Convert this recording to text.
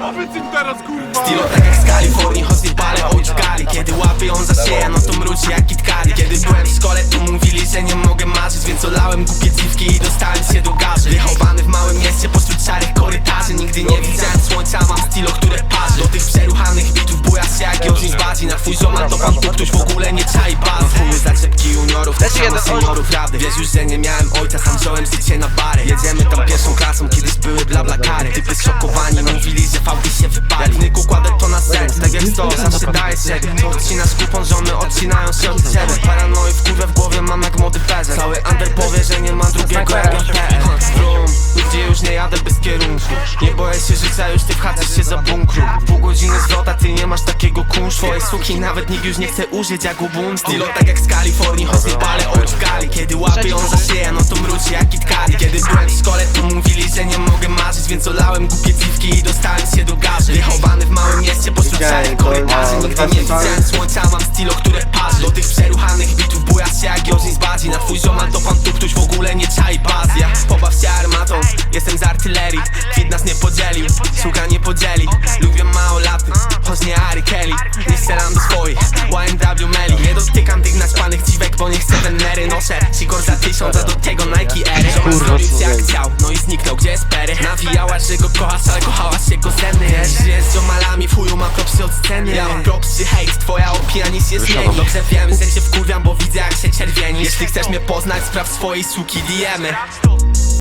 Powiedz im teraz kurwa Stilo tak jak z Kalifornii, hosty pale gali Kiedy łapy ją za szyję, no to mruci jak kitkali Kiedy byłem w szkole, to mówili, że nie mogę marzyć Więc olałem głupie dziwki i dostałem się do garzy. Wychowany w małym mieście pośród szarych korytarzy. Nigdy nie widziałem słońca, mam stilo, które parzy. Do tych przeruchanych bitów bujasz się jak z bazi Na twój ziomal to pan tu ktoś w ogóle nie czai bazy. Chuły zaczepki juniorów, tak samo seniorów rady. Wiesz już, że nie miałem ojca, sam wziąłem życie na bary Jedziemy sto, zawsze daję siebie To odcinasz kupon, żony odcinają się od ciebie. Paranoi w kurwę w głowie mam jak młody Cały under powie, że nie ma drugiego jak Brum, nigdzie już nie jadę bez kierunku. Nie boję się życia, już ty wchadzasz się za bunkru. Pół godziny zwrota, ty nie masz takiego kunsz Twoje suki nawet nikt już nie chce użyć jak ubuntu Stilo tak jak z Kalifornii, choć nie palę gali. Kiedy łapię ją za szyję, no to mruci jak kitkali Kiedy byłem w szkole, to mówili, że nie mogę marzyć Więc olałem głupie dziwki i dostałem się do garzy. Wychowany w małym mieście pośród szarych korytarzy. Nigdy nie widziałem słońca, mam stilo, które parzy. Do tych przeruchanych bitów bujasz się jak Jorzin z bazi. Na twój ziomal to pan tu ktoś w ogóle nie czai bazy Ja pobaw się armatą, jestem z artylerii. Kwit nas nie podzielił, sługa nie podzieli. Lubię małolaty, choć nie Ari Kelly. Nie strzelam do swoich, YNW Melly Nie dotykam tych naćpanych bo nie chcę wenery Noszę. Sigor za tysiąc, a do tego Nike Ery Ziomal zrobił jak chciał, no i zniknął, gdzie jest Perry? Nawijałaś, że go kochasz, ale kochałaś jego zeny jest z ziomalami, w chuju mam propsy od sceny. Ja mam propsy, hejt, twoja opinia nic nie zmieni. Dobrze wiem, że cię wkurwiam, bo widzę jak się czerwieni. Jeśli chcesz mnie poznać, sprawdź swojej suki diemy